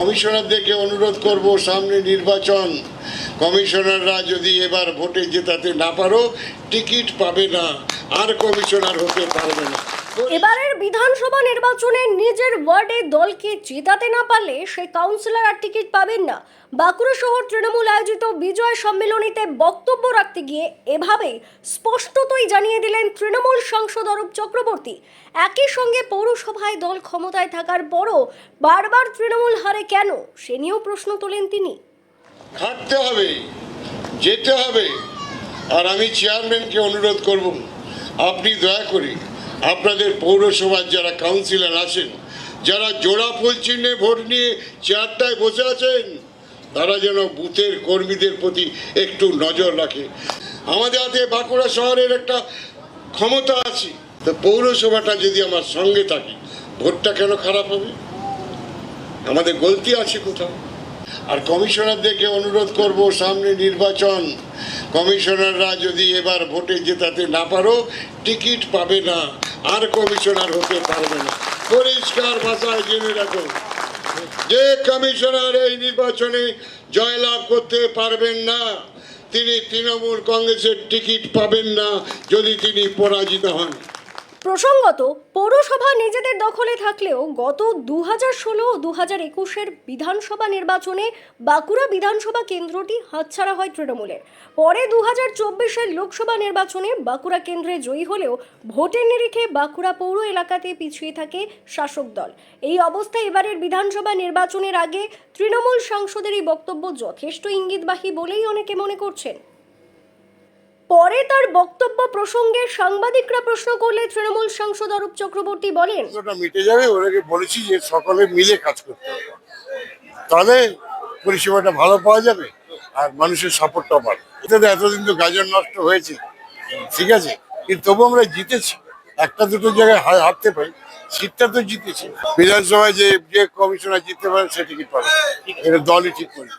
কমিশনারদেরকে অনুরোধ করব, সামনে নির্বাচন। কমিশনাররা যদি এবার ভোটে জেতাতে না পারো, টিকিট পাবে না। আর কমিশনার হতে পারবে না। এবারের বিধানসভা নির্বাচনে নিজের ওয়ার্ডে দলকে জেতাতে না পারলে সেই কাউন্সিলর আর টিকিট পাবেন না। বাঁকুড়া শহর তৃণমূল আয়োজিত বিজয় সম্মেলনীতে বক্তব্য রাখতে গিয়ে এভাবে স্পষ্টতই জানিয়ে দিলেন তৃণমূল সাংসদ অরূপ চক্রবর্তী। একই সঙ্গে পৌরসভায় দল ক্ষমতায় থাকার পরও বারবার তৃণমূল হারে কেন, সে নিয়েও প্রশ্ন তোলেন তিনি। খাটতে হবে, যেতে হবে। আর আমি চেয়ারম্যানকে অনুরোধ করব, আপনি দয়া করে আপনাদের পৌরসভার যারা কাউন্সিলর আছেন, যারা জোড়া ফুল চিহ্নে ভোট নিয়ে চেয়ারটায় বসে আছেন, তারা যেন বুথের কর্মীদের প্রতি একটু নজর রাখে। আমাদের হাতে বাঁকুড়া শহরের একটা ক্ষমতা আছে। তো পৌরসভাটা যদি আমার সঙ্গে থাকে, ভোটটা কেন খারাপ হবে? আমাদের গলতি আছে কোথাও? আর কমিশনারদেরকে অনুরোধ করব সামনে নির্বাচন। কমিশনাররা যদি এবার ভোটে জেতাতে না পারো, টিকিট পাবে না। আর কমিশনার হতে পারবে না। পরিষ্কার ভাষায় জেনে রাখো। যে কমিশনার এই নির্বাচনে জয়লাভ করতে পারবেন না, তিনি তৃণমূল কংগ্রেসের টিকিট পাবেন না, যদি তিনি পরাজিত হন। প্রসঙ্গত, পৌরসভা নিজেদের দখলে থাকলেও গত দু হাজার ষোলো ও দু হাজার একুশের বিধানসভা নির্বাচনে বাঁকুড়া বিধানসভা কেন্দ্রটি হাতছাড়া হয় তৃণমূলের। পরে দু হাজার চব্বিশের লোকসভা নির্বাচনে বাঁকুড়া কেন্দ্রে জয়ী হলেও ভোটের নিরিখে বাঁকুড়া পৌর এলাকাতে পিছিয়ে থাকে শাসক দল। এই অবস্থায় এবারের বিধানসভা নির্বাচনের আগে তৃণমূল সাংসদের এই বক্তব্য যথেষ্ট ইঙ্গিতবাহী বলেই অনেকে মনে করছেন। পরে তার বক্তব্য প্রসঙ্গে সাংবাদিকরা প্রশ্ন করলে তৃণমূল সাংসদ অরূপ চক্রবর্তী বলেন মিটে যাবে, ওনাকে বলেছি যে সকলে মিলে কাজ করতে হবে। তাহলে পরিষেবাটা ভালো পাওয়া যাবে আর মানুষের সাপোর্টটাও বাড়বে। এতে এতদিন তো গাজন নষ্ট হয়েছে, ঠিক আছে? কিন্তু তবু আমরা জিতেছি। একটা দুটো জায়গায় হারতে পারি, সিটটা তো জিতেছি। বিধানসভায় যে যে কমিশনার জিততে পারে, সে টিকিট পাবে। এটা দলই ঠিক করে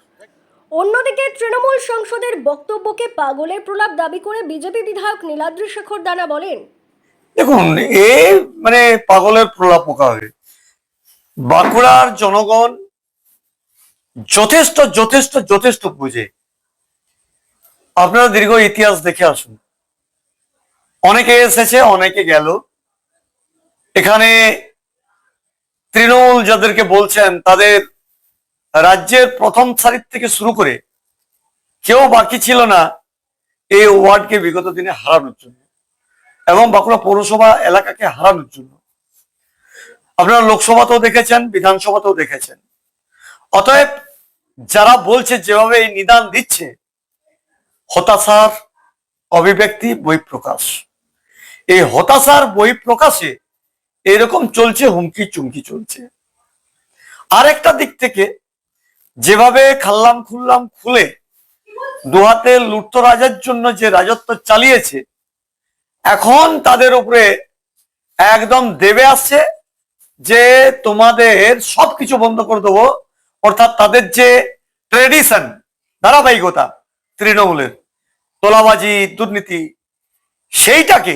অন্যদিকে তৃণমূল সংসদের বক্তব্যকে পাগলের প্রলাপ দাবি করে বিজেপি বিধায়ক নীলাদ্রি শেখর দানা বলেন, দেখুন, এ মানে পাগলের প্রলাপ হবে বাঁকুড়ার জনগণ যথেষ্ট যথেষ্ট যথেষ্ট বুঝে। আপনারা দীর্ঘ ইতিহাস দেখে আসুন। অনেকে এসেছে, অনেকে গেল। এখানে তৃণমূল যাদেরকে বলছেন, তাদের রাজ্যের প্রথম সারির থেকে শুরু করে কেউ বাকি ছিল না, এই ওয়ার্ডকে বিগত দিনে হারানোর জন্য এবং বাঁকুড়া পৌরসভা এলাকাকে হারানোর জন্য। আপনারা লোকসভাতেও দেখেছেন, বিধানসভাতেও দেখেছেন। অতএব যারা বলছে যেভাবে এই নিদান দিচ্ছে, হতাশার অভিব্যক্তি বহিঃপ্রকাশ এই হতাশার বহিঃপ্রকাশে এরকম চলছে হুমকি চুমকি চলছে। আরেকটা দিক থেকে যেভাবে খাল্লাম খুললাম খুলে দুহাতে লুট্ত রাজার জন্য যে রাজত্ব চালিয়েছে, এখন তাদের উপরে একদম দেবে আসছে যে তোমাদের সবকিছু বন্ধ করে দেবো। অর্থাৎ তাদের যে ট্রেডিশন ধারাবাহিকতা তৃণমূলের, তোলাবাজি, দুর্নীতি, সেইটাকে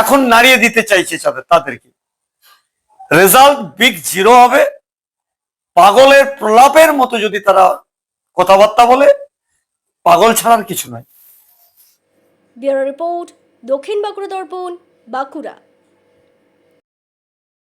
এখন নাড়িয়ে দিতে চাইছে তাদের তাদেরকে। রেজাল্ট বিগ জিরো হবে। পাগলের প্রলাপের মতো যদি তারা কথাবার্তা বলে, পাগল ছাড়ার কিছু নয়। রিপোর্ট দক্ষিণ বাঁকুড়া দর্পণ, বাঁকুড়া।